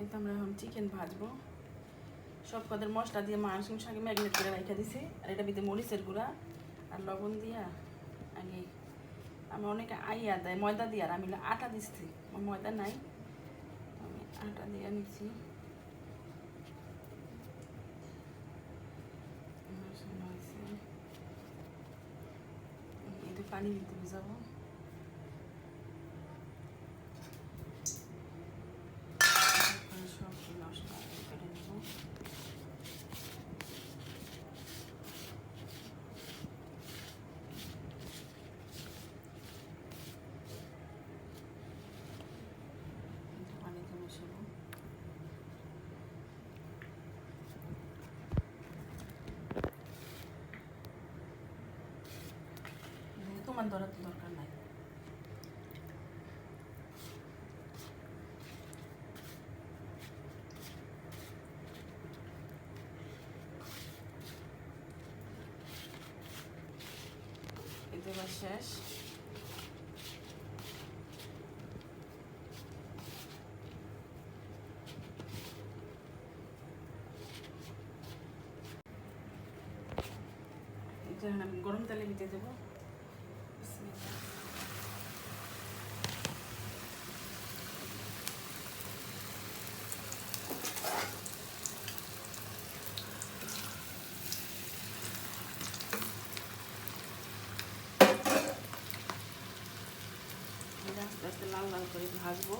এই তো আমরা এখন চিকেন ভাজবো। সব কদের মশলা দিয়ে মাংস আগে ম্যাগনেট করে রেখে দিছি। আর এটা ভিতরে মরিচের গুঁড়া আর লবণ দিয়া আগে আমি অনেকে আইয়া দেয়, ময়দা দিয়ে আর আমি আটা দিচ্ছি ময়দা নাই। আমি আটা দিয়ে নিচ্ছি পানি দিতে বুঝাবো। ধরার দরকার নাই। শেষ। আমি গরম তেলে দিতে দেবো বিসমিল্লাহ। এটা আস্তে আস্তে লাল লাল করে ভাজবো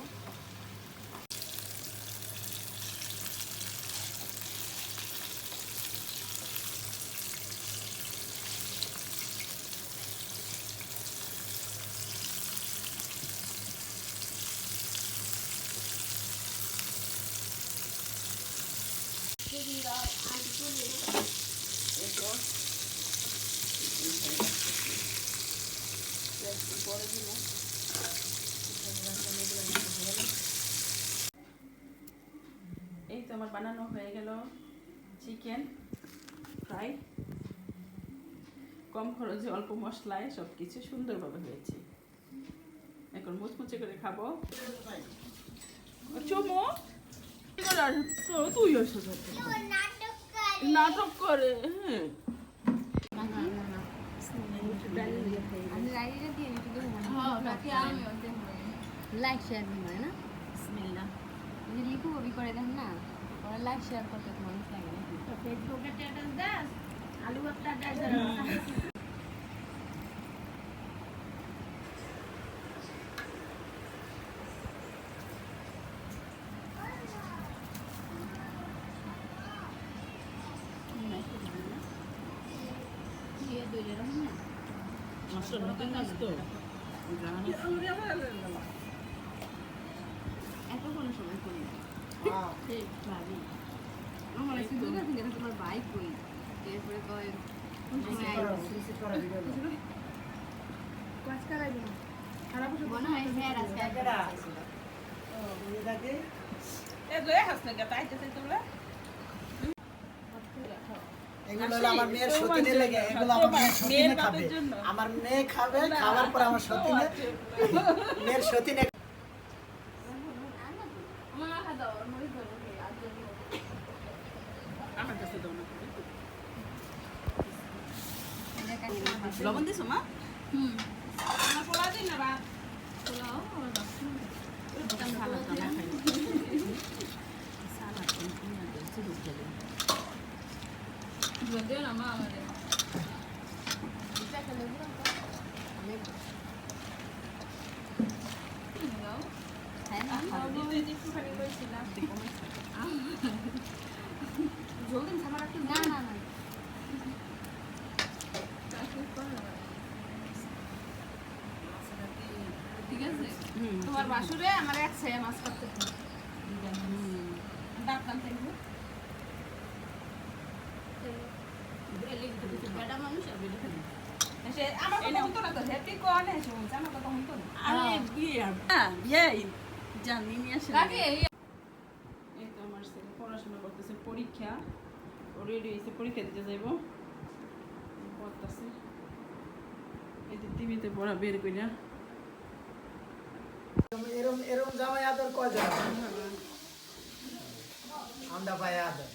আমার বানানো হয়ে গেল চিকেন ফ্রাই। কম খরচে অল্প মশলায় সব কিছু সুন্দরভাবে হয়েছে। এখন মুচমুচে করে খাব। চমো তুই নাটক করে হ্যাঁ। লাইক শেয়ার হয় না? বিসমিল্লাহ। লিখু কবি করে দেন না? ওরা লাইক শেয়ার করতে মানুষ লাগে না ফেসবুকে স্ট্যাটাস দাস আলু ভর্তা দাস মাস্টার নতুন তো। এত কোনো সময় করি না। আমার আমার মেয়ে খাবে খাওয়ার পর আমার সতীনে মেয়ের সতীনে আমার মাখা দাও মরিচ দাও আর জন্য আমার কাছে দাও না লবণ দিছো মা? হুম। পোলা দিন না ভাত পোলাও আর দর্শন সালাদ না খাই সালাদ কোন না দিছি দুধ যদিও না মা আমাদের হ্যাঁ না না না ঠিক আছে বাসুরে আমার এক ছেলে মাছ করতে ডাক্তার থাকব হ্যাঁ আমার ছেলে পড়াশোনা করতেছে পরীক্ষা। রেডি হয়েছে পরীক্ষা দিতে যাইব। পড়তেছে এই যে টিভিতে পড়া বের কইরা এরম এরম জামাই আদর কয় জামাই হ্যাঁ। আমরা পাই আদর।